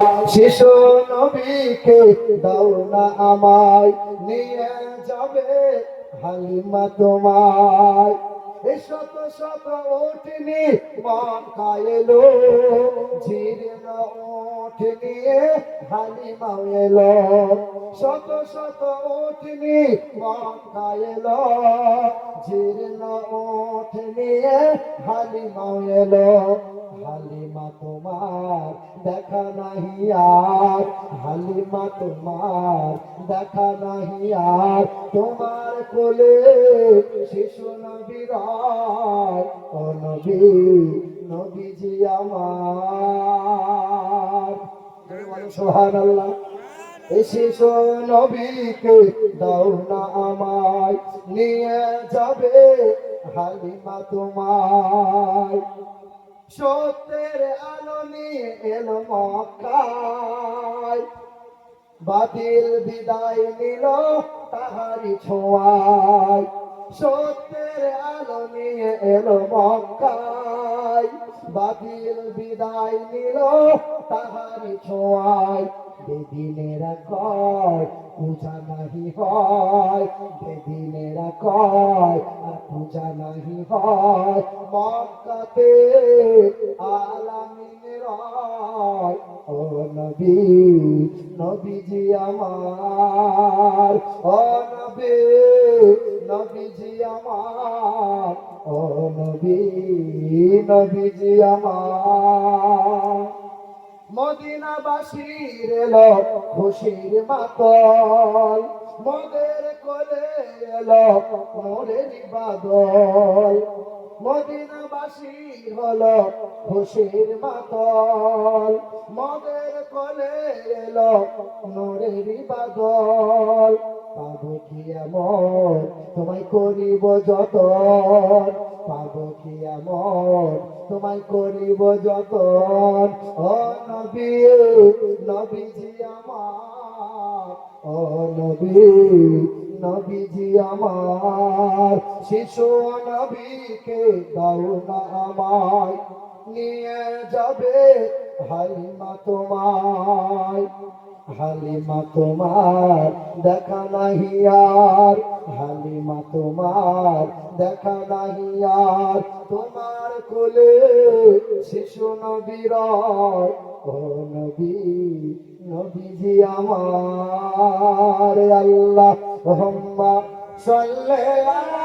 শিশু নবীকে দাও না আমায়, নিয়ে যাবে হালিমা তোমায়। শত শত ওঠনি মন খাইলো ওঠ নিয়ে হালিমা শত শত ওঠনি মন খাইলো ঝিরন ওঠ নিয়ে হালিমা এলো। হালিমা তোমার, দেখা নাহি আর। হালিমা তোমার, দেখা নাহি আর। তোমার কোলে শিশু নবীর ও নবী, নবীজি আমার। সোহান শিশু নবীকে দাও না আমায়, নিয়ে যাবে হালিমা তোমায়। সত্যের আলো নিয়ে এলো মক্কায়। বাতিল বিদায় নিল তাহারি ছোঁয়ায়। সত্যের আলো নিয়ে এলো মক্কায়। বাতিল বিদায় নিল তাহারি ছোঁয়ায়। বেদিনেরা কয় পূজা নাহি হয় বেদিনেরা কয় পূজা নাহি হয়। মক্কাতে আলামিন রয় ও নবী, নবীজি আমার, ও নবী, নবীজি আমার, ও নবী, নবীজি আমার। মদিনাবাসীর এলো খুশির মাতল মদের কোলে এলো মোরের বাদল। মদিনাবাসী হলো খুশির মাতল মদের কোলে এলো মোরের বাদল। পাবো কি এমন? তোমায় করিব যতন। পাবো কি এমন? তোমায় করিব যতন। ও নবী, নবীজি আমার। ও নবী, নবীজি আমার। শিশু নবীকে দাও না আমায়। নিয়ে যাবে হালিমা তোমায়। হালিমা তোমার দেখা নাহি আর, হালিমা তোমার দেখা নাহি আর। তোমার কোলে শিশু নবীর ও নবী, নবীজি আমার। আল্লাহ সাল্লে আলা